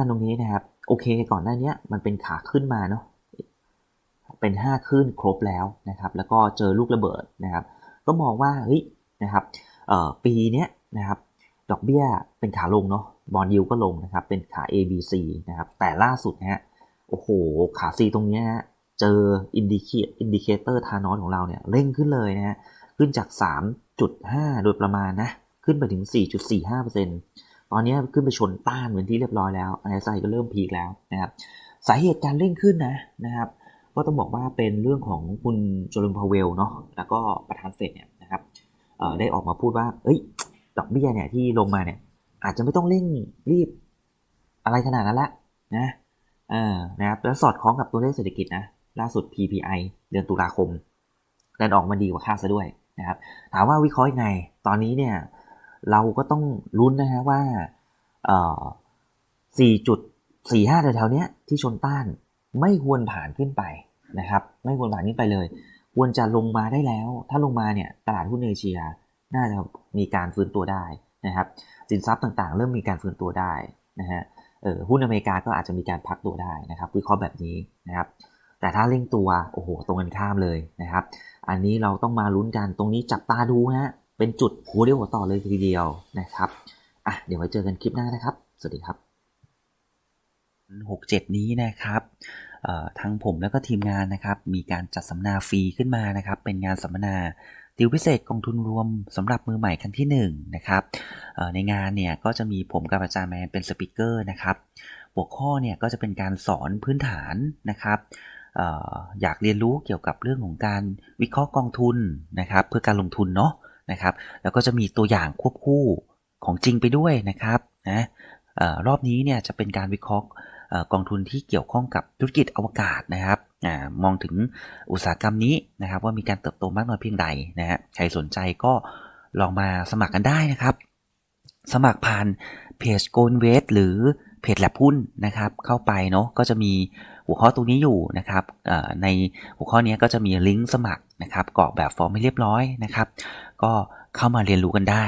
อันตรงนี้นะครับ โอเค ก่อนหน้านี้มันเป็นขาขึ้นมาเนาะเป็น 5 ขึ้นครบแล้วนะครับ แล้วก็เจอลูกระเบิดนะครับ ก็มองว่าเฮ้ยนะครับปีนี้นะครับดอกเบี้ยเป็นขาลงเนาะบอลยิวก็ลงนะครับ เป็นขา A B C นะครับ แต่ล่าสุดนะฮะโอ้โห ขา C ตรงนี้ฮะเจออินดิเคอินดิเคเตอร์ทานอสของเราเนี่ยเร่งขึ้นเลยนะฮะขึ้นจาก 3.5 โดยประมาณนะ ขึ้นไปถึง 4.45% ตอนนี้ขึ้นไปชนต้านเหมือนที่เรียบร้อยแล้ว RSI ก็เริ่มพีคแล้วนะครับสาเหตุการเร่งขึ้นนะนะครับ ก็ต้องบอกว่าเป็นเรื่องของคุณโจลินพาเวลเนาะแล้วก็ประธานเฟดเนี่ยนะครับได้ออกมาพูดว่า เอ้ยดอกเบี้ยเนี่ยที่ลงมาเนี่ย อาจจะไม่ต้องเร่งรีบอะไรขนาดนั้นละนะเออนะครับแล้วสอดคล้องกับตัวเลขเศรษฐกิจนะล่าสุด PPI เดือนตุลาคมดันออกมาดีกว่าคาดซะด้วยนะครับ ถามว่าวิเคราะห์ยังไง ตอนนี้เนี่ย เราก็ต้องลุ้นนะฮะว่าเอ่อ4.45แถวๆเนี้ยที่ชนต้านไม่ควรผ่านขึ้นไปนะครับ ไม่ควรผ่านขึ้นไปเลย ควรจะลงมาได้แล้ว ถ้าลงมาเนี่ยตลาดหุ้นเอเชียน่าจะมีการฟื้นตัวได้นะครับ สินทรัพย์ต่างๆ เริ่มมีการฟื้นตัวได้นะฮะออหุ้นอเมริกาก็อาจจะมีการพักตัวได้นะครับวิเคราะห์แบบนี้นะครับ แต่ถ้าเร่งตัวโอ้โหตรงกันข้ามเลยนะครับ อันนี้เราต้องมาลุ้นกันตรงนี้จับตาดูนะฮะ เป็นจุดหัวเดียวหัวต่อเลยทีเดียวนะครับอะเดี๋ยวไว้เจอกันคลิปหน้านะครับ สวัสดีครับ 67 นี้นะครับทางผมแล้วก็ทีมงานนะครับ มีการจัดสัมมนาฟรีขึ้นมานะครับ เป็นงานสัมมนาติวพิเศษกองทุนรวมสำหรับมือใหม่ครั้งที่1นนะครับในงานเนี่ยก็จะมีผมกับอาจารย์แมนเป็นสปิเกอร์นะครับหัวข้อเนี่ยก็จะเป็นการสอนพื้นฐานนะครับอยากเรียนรู้เกี่ยวกับเรื่องของการวิเคราะห์กองทุนนะครับ เพื่อการลงทุนเนาะ นะครับ แล้วก็จะมีตัวอย่างควบคู่ของจริงไปด้วยนะครับนะออรอบนี้เนี่ยจะเป็นการวิเคราะห์กองทุนที่เกี่ยวข้องกับธุรกิจอวกาศนะครับอมองถึงอุตสาหกรรมนี้นะครับ ว่ามีการเติบโตมากน้อยเพียงใดนะฮะใครสนใจก็ลองมาสมัครกันได้นะครับ สมัครผ่านเพจ g o i n v e s t หรือ เพจแลบหุ้นนะครับเข้าไปเนาะก็จะมีหัวข้อตรงนี้อยู่นะครับในหัวข้อนี้ก็จะมีลิงก์สมัครนะครับกรอกแบบฟอร์มให้เรียบร้อยนะครับ ก็เข้ามาเรียนรู้กันได้